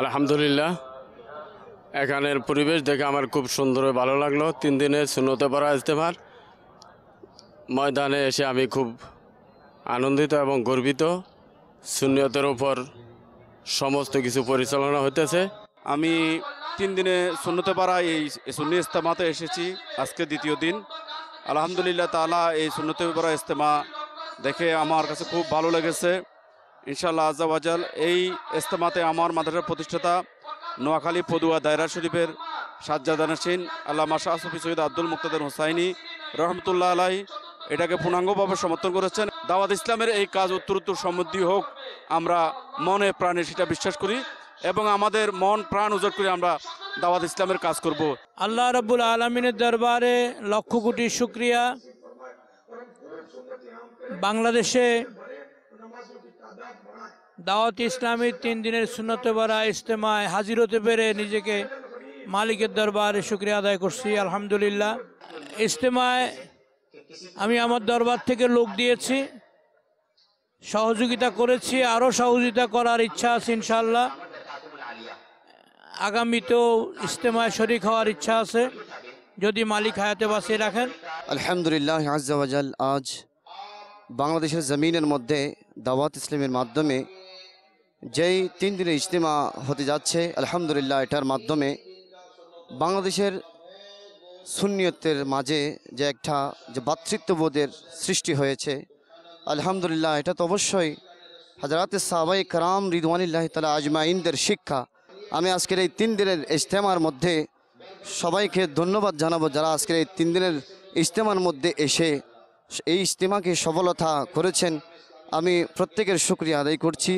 আলহামদুলিল্লাহ, এখানের পরিবেশ দেখে আমার খুব সুন্দর ভালো লাগল। তিন দিনে শূন্যতে পড়া ইজতেমার ময়দানে এসে আমি খুব আনন্দিত এবং গর্বিত। শূন্যতের উপর সমস্ত কিছু পরিচালনা হইতেছে। আমি তিন দিনে সুন্নতে পাড়া এই সুন্নি ইস্তেমাতে এসেছি, আজকে দ্বিতীয় দিন। আলহামদুলিল্লাহ তালা এই সুন্নতে পাড়া ইস্তেমা দেখে আমার কাছে খুব ভালো লেগেছে। ইনশাল্লাহ আজাল এই ইস্তেমাতে আমার মাদ্রাসার প্রতিষ্ঠাতা নোয়াখালী পদুয়া দায়রা শরীফের সাজ্জাদা নাসিন আল্লামা শাহ সফি সৈয়দ আব্দুল মুক্তাদের হোসাইনি রহমতুল্লাহ আলাই এটাকে পূর্ণাঙ্গভাবে সমর্থন করেছেন। দাওয়াত ইসলামের এই কাজ উত্তরোত্তর সমৃদ্ধি হোক, আমরা মনে প্রাণে সেটা বিশ্বাস করি। এবং আমাদের মন, প্রাণ উজাড় করে আমরা দাওয়াত ইসলামের কাজ করব। আল্লাহ রাব্বুল আলমিনের দরবারে লক্ষ কোটি শুক্রিয়া। বাংলাদেশে দাওয়াত ইসলামীর তিন দিনের সুন্নত বারা ইজতেমায় হাজির হতে পেরে নিজেকে মালিকের দরবারে শুক্রিয়া আদায় করছি, আলহামদুলিল্লাহ। ইজতেমায় আমি আমার দরবার থেকে লোক দিয়েছি, সহযোগিতা করেছি আরও সহযোগিতা করার ইচ্ছা আছে ইনশাল্লাহ আগামীতেও ইজতেমায় শরিক হওয়ার ইচ্ছা আছে, যদি মালিক হায়াতে বাঁচিয়ে রাখেন। আলহামদুলিল্লাহ আজাল আজ বাংলাদেশের জমিনের মধ্যে দাওয়াত ইসলামের মাধ্যমে যেই তিন দিনের ইজতেমা হতে যাচ্ছে, আলহামদুলিল্লাহ এটার মাধ্যমে বাংলাদেশের সুন্নিয়তের মাঝে যে একটা যে ভাতৃত্ববোধের সৃষ্টি হয়েছে, আলহামদুলিল্লাহ এটা তো অবশ্যই হাজরাত সাহাবাই কারাম রিদওয়ানিল্লাহ তালা আজমাইনদের শিক্ষা। আমি আজকের এই তিন দিনের ইজতেমার মধ্যে সবাইকে ধন্যবাদ জানাব যারা আজকের এই তিন দিনের ইজতেমার মধ্যে এসে এই ইজতেমাকে সফলতা করেছেন। আমি প্রত্যেকের শুক্রিয়া আদায় করছি।